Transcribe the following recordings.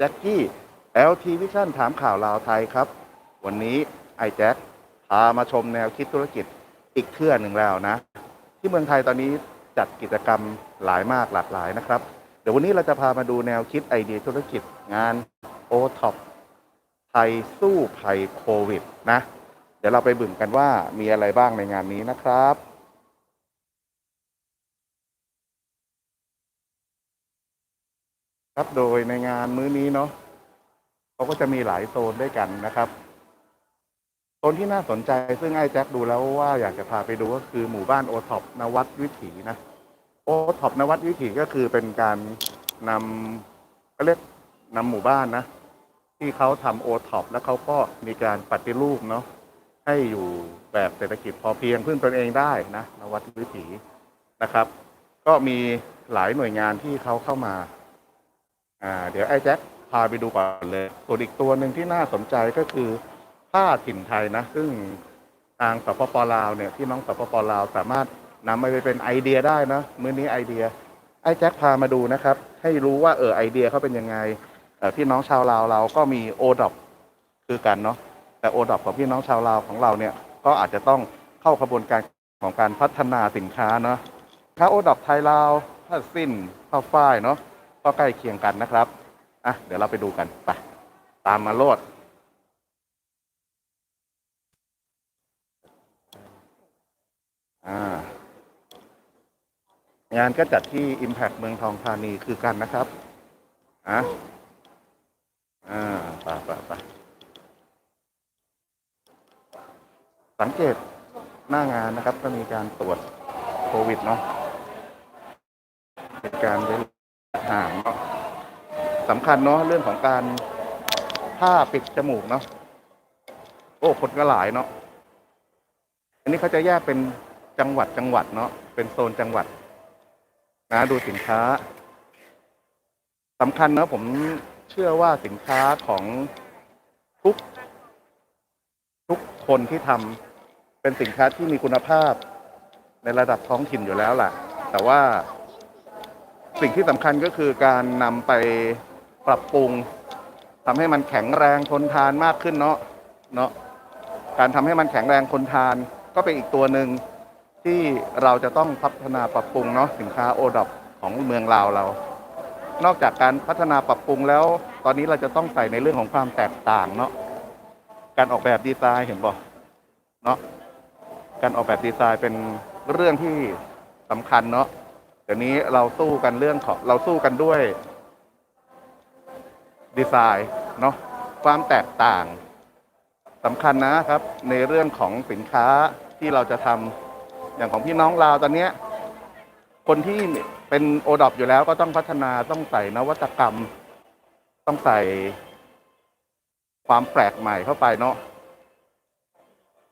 แจ็คกี้ LT Vision ถามข่าวลาวไทยครับ วันนี้ไอ้แจ็คพามาชมแนวคิดธุรกิจอีกเทื่อหนึ่งแล้วนะ ที่เมืองไทยตอนนี้จัดกิจกรรมหลายมากหลากหลายนะครับ เดี๋ยววันนี้เราจะพามาดูแนวคิดไอเดียธุรกิจงาน o t o p ไทยสู้ภัยโควิดนะ เดี๋ยวเราไปบึ่งกันว่ามีอะไรบ้างในงานนี้นะครับ ครับโดยในงานมื้อนี้เนาะเขาก็จะมีหลายโซนด้วยกันนะครับโซนที่น่าสนใจซึ่งไอ้แจ็คดูแล้วว่าอยากจะพาไปดูก็คือหมู่บ้านโอท็อปนวัดวิถีนะโอท็อปนวัดวิถีก็คือเป็นการนำก็เรียกนำหมู่บ้านนะ ที่เขาทำโอท็อปแล้วเขาก็มีการปฏิรูปเนาะให้อยู่แบบเศรษฐกิจพอเพียงพึ่งตนเองได้นะนวัดวิถีนะครับ ก็มีหลายหน่วยงานที่เขาเข้ามา อ่าเดี๋ยวไอ้แจ็คพาไปดูก่อนเลยส่วนอีกตัวหนึ่งที่น่าสนใจก็คือผ้าถิ่นไทยนะ ซึ่งทางสปปลาวเนี่ยที่น้องสปปลาวสามารถนำไปเป็นไอเดียได้นะมื้อนี้ไอเดีย ไอ้แจ็คพามาดูนะครับ ให้รู้ว่าเออไอเดียเขาเป็นยังไงเออพี่น้องชาวลาวเราก็มีโอดอปคือกันเนาะแต่โอดอปของพี่น้องชาวลาวของเราเนี่ยก็อาจจะต้องเข้าขบวนการของการพัฒนาสินค้าเนาะค้าโอดอปไทยลาวผ้าสิ้นผ้าฝ้ายเนาะ ก็ใกล้เคียงกันนะครับอะเดี๋ยวเราไปดูกันไปตามมาโลดอ่างานก็จัดที่ Impact เมืองทองธานีคือกันนะครับอะอ่าไปไปไปสังเกตหน้างานนะครับ ก็มีการตรวจโควิดเนาะเป็นการเว้น ห่างเนาะสำคัญเนาะเรื่องของการผ้าปิดจมูกเนาะโอ้คนก็หลายเนาะอันนี้เขาจะแยกเป็นจังหวัดจังหวัดเนาะเป็นโซนจังหวัด นะดูสินค้าสำคัญเนาะผมเชื่อว่าสินค้าของทุก ทุกคนที่ทำเป็นสินค้าที่มีคุณภาพในระดับท้องถิ่นอยู่แล้วล่ะ แต่ว่า สิ่งที่สำคัญก็คือการนำไปปรับปรุงทำให้มันแข็งแรงทนทานมากขึ้นเนาะเนาะการทำให้มันแข็งแรงทนทานก็เป็นอีกตัวหนึ่งที่เราจะต้องพัฒนาปรับปรุงเนาะสินค้าโอดอของเมืองลาวเรา นอกจากการพัฒนาปรับปรุงแล้ว ตอนนี้เราจะต้องใส่ในเรื่องของความแตกต่างเนาะการออกแบบดีไซน์เห็นบ่เนาะการออกแบบดีไซน์เป็นเรื่องที่สำคัญเนาะ ดี๋ยวนี้เราสู้กันเรื่องของเราสู้กันด้วยดีไซน์เนาะความแตกต่างสำคัญนะครับ ในเรื่องของสินค้าที่เราจะทำอย่างของพี่น้องลาวตอนนี้คนที่เป็นโอดอปอยู่แล้วก็ต้องพัฒนาต้องใส่นวัตกรรม ต้องใส่ความแปลกใหม่เข้าไปเนาะ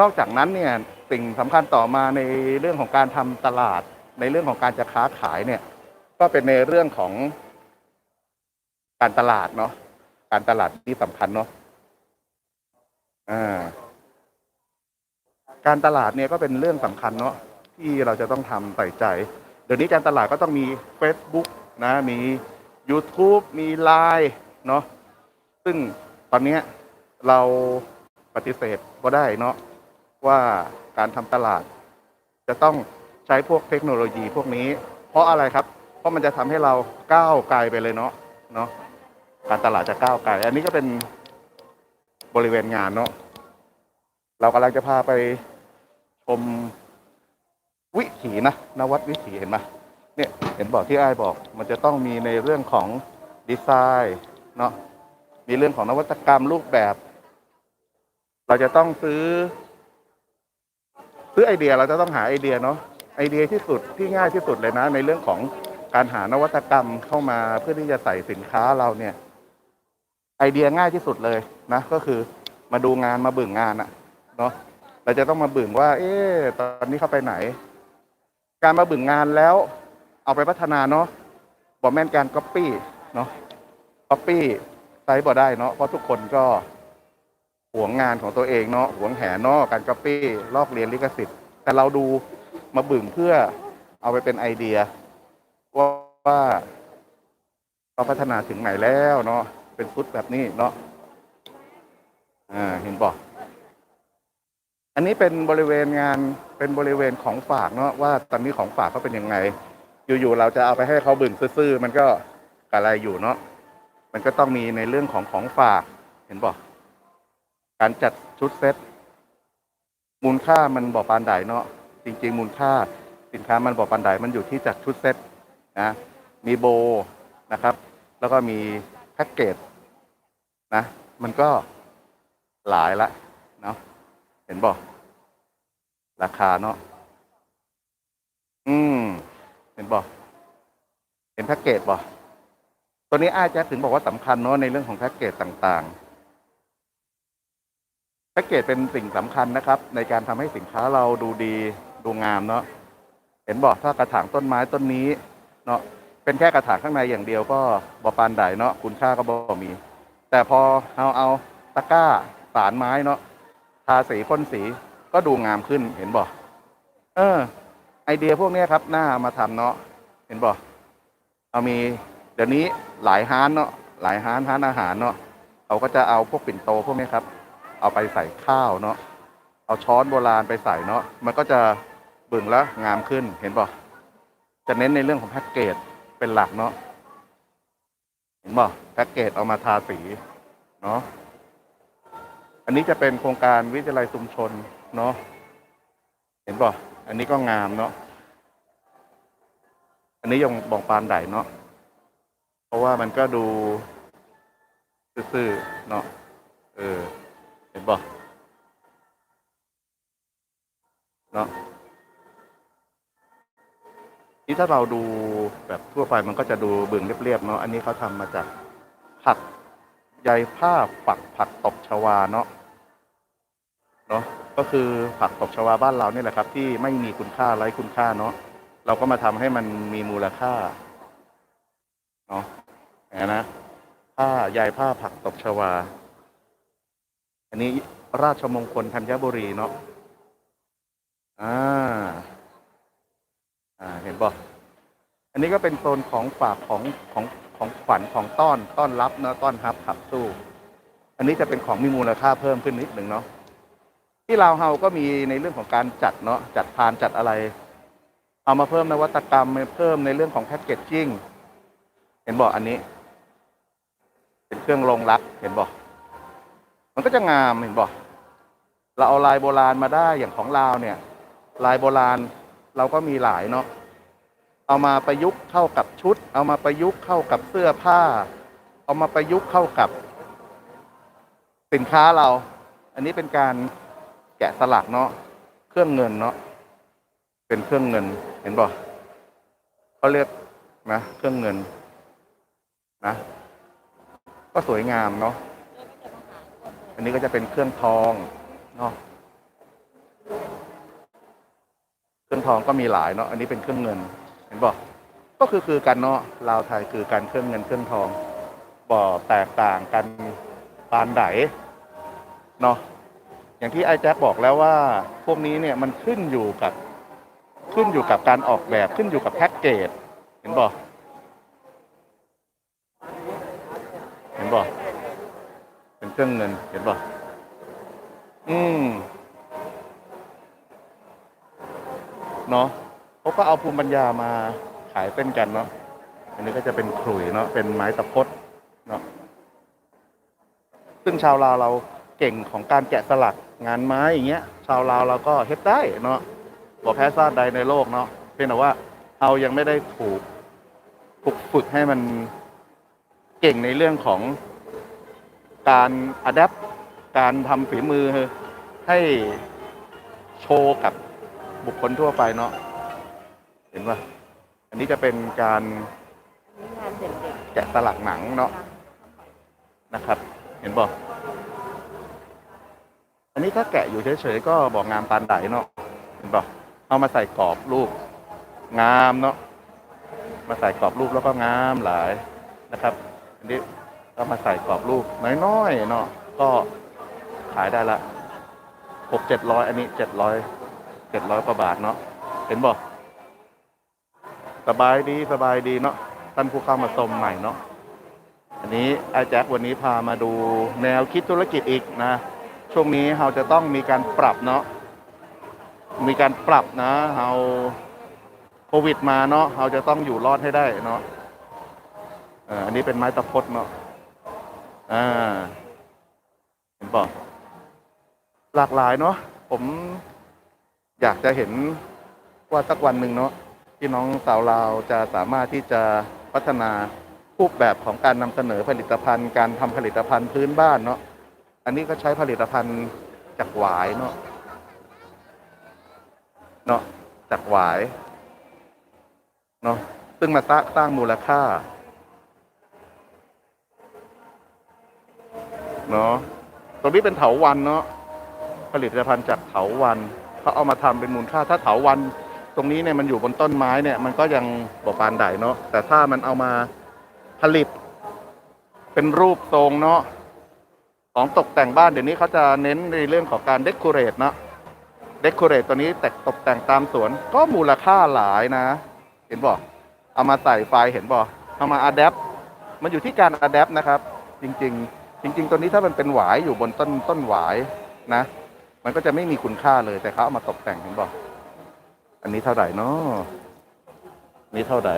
นอกจากนั้นเนี่ยสิ่งสำคัญต่อมาในเรื่องของการทำตลาด ในเรื่องของการจะค้าขายเนี่ย ก็เป็นในเรื่องของการตลาดเนาะการตลาดที่สำคัญเนาะอ่าการตลาดเนี่ยก็เป็นเรื่องสำคัญเนาะที่เราจะต้องทำใส่ใจ เดี๋ยวนี้การตลาดก็ต้องมี Facebook นะมี YouTube มี Line เนาะซึ่งตอนนี้เราปฏิเสธก็ได้เนาะว่าการทำตลาดจะต้อง ช้พวกเทคโนโลยีพวกนี้ เพราะอะไรครับ เพราะมันจะทำให้เราก้าวไกลไปเลยเนาะเนาะการตลาดจะก้าวไกลอันนี้ก็เป็นบริเวณงานเนาะเรากำลังจะพาไปชมวิถีนะนวัดวิถีเห็นไหมเนี่ยเห็นบอกที่ไอ้บอก มันจะต้องมีในเรื่องของดีไซน์เนาะมีเรื่องของนวัตกรรมรูปแบบ เราจะต้องซื้อ ซื้อไอเดียเราจะต้องหาไอเดียเนาะ ไอเดียที่สุดที่ง่ายที่สุดเลยนะ ในเรื่องของการหานวัตกรรมเข้ามาเพื่อที่จะใส่สินค้าเราเนี่ย ไอเดียง่ายที่สุดเลยนะ ก็คือมาดูงานมาบึ่งงานอะเนาะเราจะต้องมาบึ่งว่า เอ๊ะตอนนี้เขาไปไหน การมาบึ่งงานแล้ว เอาไปพัฒนาเนาะบอแม่นการก๊อปปี้เนาะก๊อปปี้ไซส์บ่ได้เนาะเพราะทุกคนก็หวงงานของตัวเองเนาะหวงแหนเนาะการก๊อปปี้ลอกเรียนลิขสิทธิ์ แต่เราดู มาบึ่งเพื่อเอาไปเป็นไอเดีย ว่าว่าเขาพัฒนาถึงไหนแล้วเนาะเเป็นฟุตแบบนี้เนาะอ่าเห็นบอกอันนี้เป็นบริเวณงานเป็นบริเวณของฝากเนาะว่าตอนนี้ของฝากเขาเป็นยังไง อยู่ๆเราจะเอาไปให้เขาบึงซื่อๆมันก็กะไรอยู่เนาะมันก็ต้องมีในเรื่องของของฝาก เห็นบอกการจัดชุดเซ็ตมูลค่ามันบอกปานใดเนาะ จริง ๆ มูลค่าสินค้ามันบอกปานใดมันอยู่ที่จัดชุดเซ็ตนะมีโบนะครับ แล้วก็มีแพ็กเกจนะมันก็หลายละเนาะเห็นบอกราคาเนาะอืมเห็นบอกเห็นแพ็กเกจบ่ตัวนี้อาจจะถึงบอกว่าสำคัญเนาะในเรื่องของแพ็กเกจต่างๆ แพ็กเกจเป็นสิ่งสำคัญนะครับ ในการทำให้สินค้าเราดูดี ดูงามเนาะเห็นบอกถ้ากระถางต้นไม้ต้นนี้ เนาะเป็นแค่กระถางข้างในอย่างเดียวก็บอปานใดเนาะคุณค่าก็บอมี แต่พอเอาเอาตะกร้าสารไม้เนาะทาสีพ่นสีก็ดูงามขึ้นเห็นบอกเออ ไอเดียพวกนี้ครับน่ามาทำเนาะเห็นบอกเอามีเดี๋ยวนี้หลายฮานเนาะหลายฮานฮานอาหารเนาะเขาก็จะเอาพวกปิ่นโตพวกนี้ครับ เอาไปใส่ข้าวเนาะเอาช้อนโบราณไปใส่เนาะมันก็จะ บึงแล้วงามขึ้นเห็นบอกจะเน้นในเรื่องของแพ็กเกจเป็นหลักเนาะเห็นบอกแพ็กเกจเอามาทาสีเนาะอันนี้จะเป็นโครงการวิทยาลัยชุมชนเนาะเห็นบอกอันนี้ก็งามเนาะอันนี้ยังบอกปานใดเนาะเพราะว่ามันก็ดูซื่อๆเนาะเออเห็นบ่เนาะ นี่ถ้าเราดูแบบทั่วไปมันก็จะดูเบึงเรียบๆเนาะอันนี้เขาทำมาจากผักใยผ้าฝักผักตบชวาเนาะเนาะก็คือผักตบชวาบ้านเราเนี่ยแหละครับ ที่ไม่มีคุณค่าไร้คุณค่าเนาะเราก็มาทำให้มันมีมูลค่าเนาะนะนะผ้าใยผ้าผักตบชวา อันนี้ราชมงคลธัญบุรีเนาะอ่า อ่าเห็นบ่อันนี้ก็เป็นโซนของฝากของของของขวัญของต้อนต้อนรับเนาะต้อนรับขับสู้ อันนี้จะเป็นของมีมูลค่าเพิ่มขึ้นนิดหนึ่งเนาะที่ลาวเฮาก็มีในเรื่องของการจัดเนาะจัดพานจัดอะไร เอามาเพิ่มนวัตกรรมเพิ่มในเรื่องของแพ็กเกจจิ้งเห็นบอกอันนี้ เป็นเครื่องลงรักเห็นบอกมันก็จะงามเห็นบอกเราเอาลายโบราณมาได้อย่างของลาวเนี่ย ลายโบราณ เราก็มีหลายเนาะเอามาประยุกต์เข้ากับชุด เอามาประยุกต์เข้ากับเสื้อผ้า เอามาประยุกต์เข้ากับ สินค้าเรา อันนี้เป็นการแกะสลักเนาะเครื่องเงินเนาะเป็นเครื่องเงินเห็นบอกเขาเรียกนะ เครื่องเงินนะก็สวยงามเนาะอันนี้ก็จะเป็นเครื่องทองเนาะ เครื่องทองก็มีหลายเนาะอันนี้เป็นเครื่องเงิน เห็นบอกก็คือคือกันเนาะลาวไทยคือการเครื่องเงินเครื่องทองบ่แตกต่างกันปานไดเนาะอย่างที่ไอ้แจ็คบอกแล้วว่า พวกนี้เนี่ยมันขึ้นอยู่กับขึ้นอยู่กับการออกแบบขึ้นอยู่กับแพ็กเกจเห็นบอกเห็นบ่เป็นเครื่องเงินเห็นบ่อืม เนาะเขาก็เอาภูมิปัญญามาขายเส้นกันเนาะอันนี้ก็จะเป็นขลุ่ยเนาะเป็นไม้ตะพดเนาะซึ่งชาวลาวเราเก่งของการแกะสลักงานไม้อย่างเงี้ย ชาวลาวเราก็เฮ็ดได้เนาะบอกแพ้ซาดใดในโลกเนาะเพียงแต่ว่าเรายังไม่ได้ถูกถูกฝึกให้มันเก่งในเรื่องของการอัดแอปการทำฝีมือให้โชว์กับ บุคคลทั่วไปเนาะเห็นป่ะอันนี้จะเป็นการงานเด็กแกะสลักหนังเนาะนะครับ เห็นป่ะอันนี้ถ้าแกะอยู่เฉยๆก็บอกงามปานไดเนาะเห็นป่ะเอามาใส่กรอบรูป งามเนาะมาใส่กรอบรูปแล้วก็งามหลายนะครับ อันนี้ก็มาใส่กรอบรูปน้อยๆเนาะก็ขายได้ละหกเจ็ดร้อยอันนี้เจ็ดร้อย เจ็ดร้อยกว่าบาทเนาะเห็นบอกสบายดีสบายดีเนาะท่านผู้เข้ามาชมใหม่เนาะอันนี้อาแจ็ควันนี้พามาดูแนวคิดธุรกิจอีกนะ ช่วงนี้เราจะต้องมีการปรับเนาะมีการปรับนะเราโควิดมาเนาะเราจะต้องอยู่รอดให้ได้เนาะอันนี้เป็นไม้ตะพดเนาะอ่าเห็นบอกหลากหลายเนาะผม อยากจะเห็นว่าสักวันหนึ่งเนาะที่น้องสาวเราวจะสามารถที่จะพัฒนารูปแบบของการนำเสนอผลิตภัณฑ์ การทำผลิตภัณฑ์พื้นบ้านเนาะอันนี้ก็ใช้ผลิตภัณฑ์จากหวายเนาะเนาะจากหวายเนาะซึ่งมาสร้างสร้างมูลค่าเนาะตรงนี้เป็นเถาวันเนาะผลิตภัณฑ์จากเถาวัน เขาเอามาทำเป็นมูลค่าถ้าเถาวันตรงนี้เนี่ยมันอยู่บนต้นไม้เนี่ยมันก็ยังบ่ปานใดเนาะแต่ถ้ามันเอามาผลิต เป็นรูปทรงเนาะของตกแต่งบ้านเดี๋ยวนี้เขาจะเน้นในเรื่องของการเดคอเรทเนาะเดคอเรทตัวนี้แต่ตกแต่งตามสวน ก็มูลค่าหลายนะ เห็นบอกเอามาใส่ไฟเห็นบอกเอามาอัดแอปมันอยู่ที่การอัดแอปนะครับ จริง ๆ จริง ๆ ตัวนี้ถ้ามันเป็นหวายอยู่บนต้นต้นหวายนะ มันก็จะไม่มีคุณค่าเลยแต่เขาเอามาตกแต่งเห็นบอก อันนี้เท่าไหร่เนาะนี่เท่าไหร่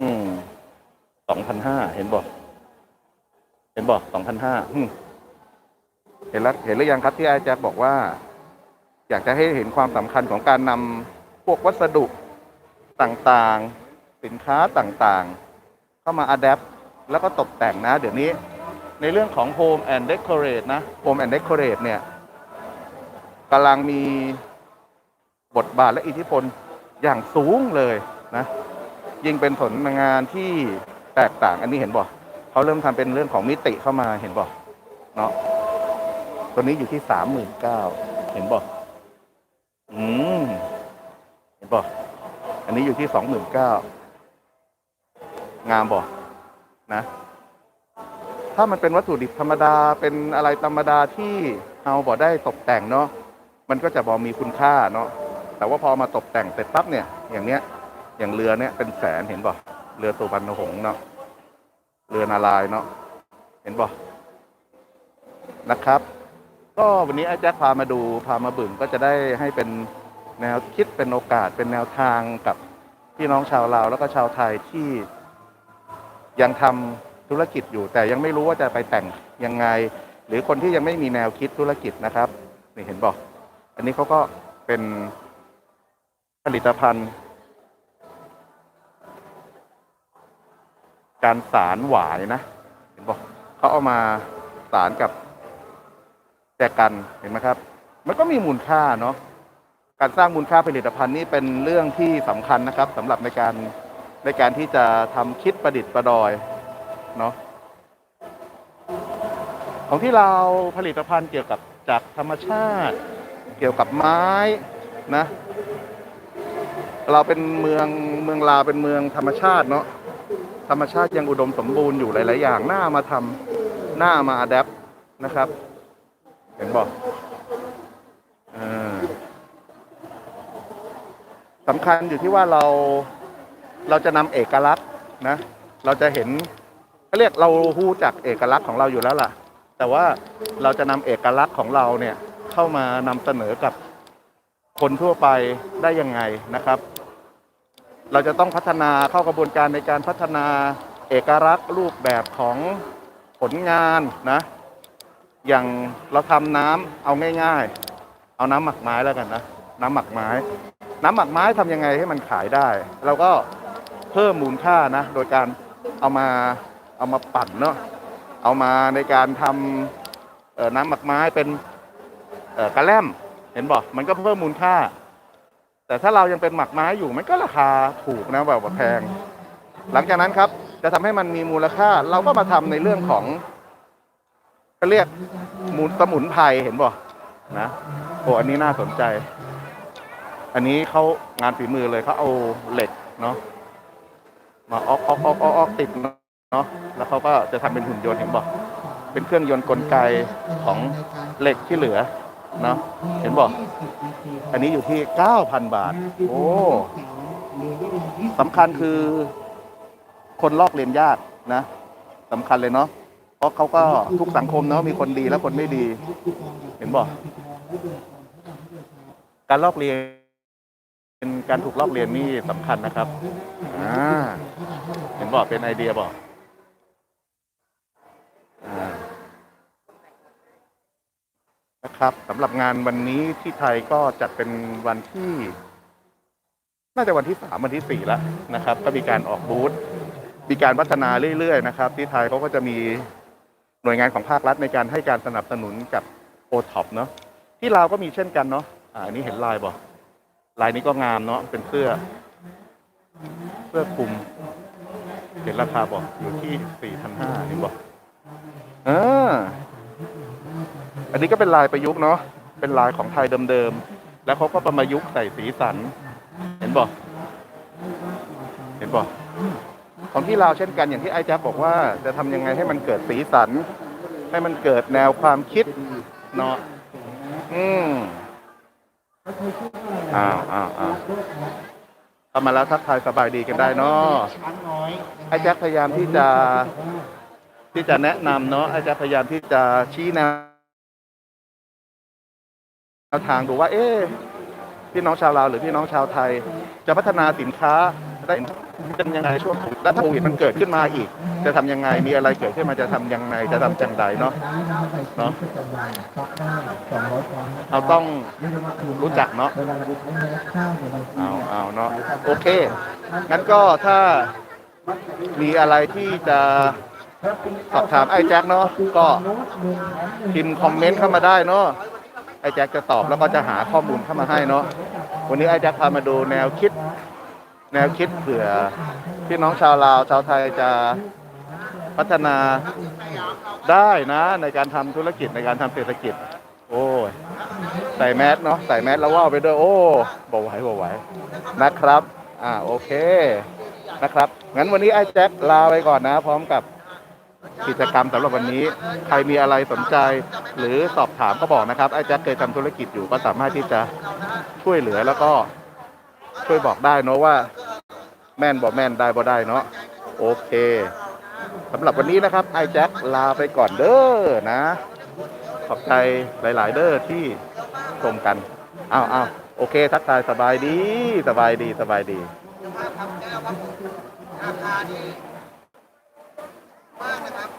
อืมสองพันห้าเห็นบอกเห็นบอกสองพันห้าเห็นแล้วเห็นหรือยังครับที่อาจารย์บอกว่า อยากจะให้เห็นความสำคัญของการนำพวกวัสดุต่างๆ สินค้าต่างๆ เข้ามาอัดแอปแล้วก็ตกแต่งนะ เดี๋ยวนี้ ในเรื่องของ Home and Decorate นะ Home and Decorate เนี่ยกำลังมีบทบาทและอิทธิพลอย่างสูงเลยนะ ยิ่งเป็นผลงานที่แตกต่างอันนี้เห็นบอกเขาเริ่มทำเป็นเรื่องของมิติเข้ามาเห็นบอกเนาะตัวนี้อยู่ที่สามหมื่นเก้าเห็นบอกอืมเห็นบอกอันนี้อยู่ที่สองหมื่นเก้างามบอกนะ ถ้ามันเป็นวัตถุดิบธรรมดาเป็นอะไรธรรมดาที่เอาบอได้ตกแต่งเนาะมันก็จะบอมีคุณค่าเนาะแต่ว่าพอมาตกแต่งเสร็จปั๊บเนี่ย อย่างเนี้ย อย่างเรือเนี้ยเป็นแสนเห็นบ่เรือสุพรรณหงส์เนาะเรือนาลายเนาะเห็นบ่นะครับ ก็วันนี้ไอ้แจ๊คพามาดูพามาบึงก็จะได้ให้เป็นแนวคิดเป็นโอกาสเป็นแนวทางกับพี่น้องชาวลาวแล้วก็ชาวไทยที่ยังทำ ธุรกิจอยู่ แต่ยังไม่รู้ว่าจะไปแต่งยังไง หรือคนที่ยังไม่มีแนวคิดธุรกิจนะครับนี่เห็นบอก อันนี้เขาก็เป็นผลิตภัณฑ์ การสารหวายนะ เห็นบอกเขาเอามาสารกับแจกันเห็นไหมครับ มันก็มีมูลค่าเนาะการสร้างมูลค่าผลิตภัณฑ์นี่เป็นเรื่องที่สำคัญนะครับสำหรับในการในการที่จะทำคิดประดิษฐ์ประดอย เนาะของที่เราผลิตภัณฑ์เกี่ยวกับจากธรรมชาติ เกี่ยวกับไม้นะ เราเป็นเมืองเมืองลาเป็นเมืองธรรมชาติเนาะธรรมชาติยังอุดมสมบูรณ์อยู่หลาย ๆ อย่างหน้ามาทำหน้ามาอัดแอปนะครับ เห็นบอกสำคัญอยู่ที่ว่าเราเราจะนำเอกลักษณ์นะ เราจะเห็น เขาเรียกเรารู้จักเอกลักษณ์ของเราอยู่แล้วล่ะ แต่ว่าเราจะนำเอกลักษณ์ของเราเนี่ยเข้ามานำเสนอกับคนทั่วไปได้ยังไงนะครับ เราจะต้องพัฒนาเข้ากระบวนการในการพัฒนาเอกลักษณ์รูปแบบของผลงานนะอย่างเราทำน้ำเอาง่าย ๆ เอาน้ำหมักไม้แล้วกันนะน้ำหมักไม้ น้ำหมักไม้ทำยังไงให้มันขายได้ เราก็เพิ่มมูลค่านะ โดยการเอามา เอามาปั่นเนาะเอามาในการทำน้ำหมักไม้เป็นกระแลมเห็นบอกมันก็เพิ่มมูลค่า แต่ถ้าเรายังเป็นหมักไม้อยู่มันก็ราคาถูกนะแบบว่แพง หลังจากนั้นครับ จะทำให้มันมีมูลค่า เราก็มาทำในเรื่องของเขาเรียกมูลสมุนไพรเห็นบ่นะโอ้อันนี้น่าสนใจ อันนี้เขางานฝีมือเลยเขาเอาเหล็กเนาะมาออกออกออกออกออกติด เนาะแล้วเขาก็จะทำเป็นหุ่นยนต์เห็นบ่เป็นเครื่องยนต์กลไกของเหล็กที่เหลือเนาะเห็นบ่อันนี้อยู่ที่ 9,000 บาท โอ้สำคัญคือ คนลอกเรียนยากนะสำคัญเลยเนาะเพราะเขาก็ทุกสังคมเนาะมีคนดีและคนไม่ดี เห็นบอกการลอกเรียนการถูกลอกเรียนนี่สำคัญนะครับอ่าเห็นบอกเป็นไอเดียบอกอ่ นะครับสำหรับงานวันนี้ที่ไทยก็จัดเป็นวันที่ น่าจะวันที่สามวันที่สี่แล้วนะครับ ก็มีการออกบูธมีการพัฒนาเรื่อยๆนะครับ ที่ไทยเขาก็จะมีหน่วยงานของภาครัฐในการให้การสนับสนุนกับโอท็อปเนาะที่ลาวก็มีเช่นกันเนาะอ่าอันนี้เห็นลายบ่ลายนี้ก็งามเนาะเป็นเสื้อ เสื้อคลุม เห็นราคาบอกอยู่ที่สี่พันห้านี่บ่ อันนี้ก็เป็นลายประยุกต์เนาะเป็นลายของไทยเดิมๆแล้วเขาก็ประยุกต์ใส่สีสัน เห็นบอกเห็นบอกของที่ลาวเช่นกันอย่างที่ไอ้แจ๊บบอกว่าจะทำยังไงให้มันเกิดสีสัน ให้มันเกิดแนวความคิดเนาะอืมอ้าวอ้าวอ้าวเข้ามาแล้วทักทายสบายดีกันได้เนาะไอ้แจ๊บพยายามที่จะ ที่จะแนะนำเนาะอ้แจ๊บพยายามที่จะชี้แนวทางดูว่า เอ๊ะพี่น้องชาวลาวหรือพี่น้องชาวไทย จะพัฒนาสินค้าได้เป็นยังไงช่วงดและถ้าโควิดมันเกิดขึ้นมาอีก จะทำยังไงมีอะไรเกิดขึ้นมาจะทำยังไงจะทำจังใดเนาะเนาะเราต้องรู้จักเนาะเอาเอาเนาะโอเคงั้นก็ถ้ามีอะไรที่จะ สอบถามไอ้แจ็คเนาะก็พิมพ์คอมเมนต์เข้ามาได้เนาะไอ้แจ็คจะตอบแล้วก็จะหาข้อมูลเข้ามาให้เนาะวันนี้ไอ้แจ็คพามาดูแนวคิด แนวคิดเผื่อพี่น้องชาวลาวชาวไทยจะพัฒนาได้นะ ในการทำธุรกิจในการทำเศรษฐกิจ โอ้ยใส่แมสเนาะใส่แมสแล้วว่าวไปด้วยโอ้บ่ไหวบ่ไหวนะครับ อ่าโอเคนะครับงั้นวันนี้ไอ้แจ็คลาไปก่อนนะ พร้อมกับ กิจกรรมสำหรับวันนี้ ใครมีอะไรสนใจหรือสอบถามก็บอกนะครับไอ้แจ็คเคยทำธุรกิจอยู่ก็สามารถที่จะช่วยเหลือแล้วก็ช่วยบอกได้เนาะว่า แม่นบอกแม่นได้บ่ได้เนาะโอเคสำหรับวันนี้นะครับไอ้แจ็คลาไปก่อนเด้อนะ ขอบใจหลาย ๆ เด้อที่ชมกันอ้าวอ้าวโอเค ทักทายสบายดีสบายดีสบายดีราคาดี มากนะครับ